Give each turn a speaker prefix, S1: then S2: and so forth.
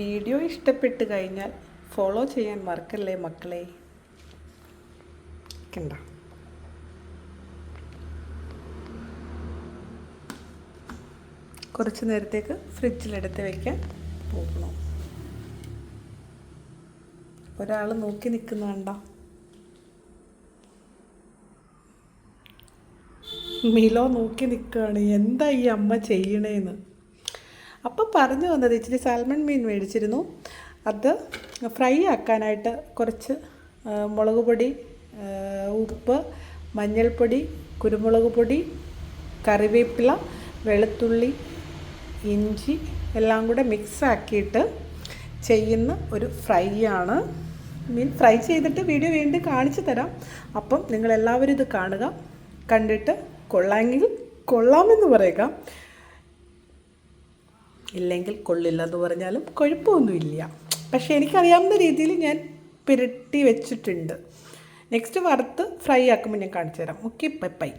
S1: Video ഇഷ്ടപ്പെട്ട് കഴിഞ്ഞാൽ follow ചെയ്യാൻ മറക്കല്ലേ മക്കളെ? കണ്ട? കുറച്ച് നേരത്തേക്ക് ഫ്രിഡ്ജിലെടുത്ത് വയ്ക്കാൻ പോകണം? ഒരാൾ നോക്കി നിൽക്കുന്ന കണ്ടോ? മിലോ നോക്കി നിൽക്കുകയാണ്. എന്താ ഈ അമ്മ ചെയ്യണേന്ന്? അപ്പം പറഞ്ഞു വന്നത് ഇച്ചിരി സാൽമൺ മീൻ മേടിച്ചിരുന്നു. അത് ഫ്രൈ ആക്കാനായിട്ട് കുറച്ച് മുളക് പൊടി ഉപ്പ് മഞ്ഞൾപ്പൊടി കുരുമുളക് പൊടി കറിവേപ്പില വെളുത്തുള്ളി ഇഞ്ചി എല്ലാം കൂടെ മിക്സാക്കിയിട്ട് ചെയ്യുന്ന ഒരു ഫ്രൈ ആണ്. മീൻ ഫ്രൈ ചെയ്തിട്ട് വീഡിയോ വീണ്ടും കാണിച്ചു തരാം. അപ്പം നിങ്ങളെല്ലാവരും ഇത് കാണുക കണ്ടിട്ട് കൊള്ളാമെങ്കിൽ കൊള്ളാമെന്ന് പറയുക. ഇല്ലെങ്കിൽ കൊള്ളില്ല എന്ന് പറഞ്ഞാലും കുഴപ്പമൊന്നുമില്ല. പക്ഷേ എനിക്കറിയാവുന്ന രീതിയിൽ ഞാൻ പുരട്ടി വെച്ചിട്ടുണ്ട്. നെക്സ്റ്റ് വറുത്ത് ഫ്രൈ ആക്കുമ്പോൾ ഞാൻ കാണിച്ചു തരാം ഓക്കെ ബൈ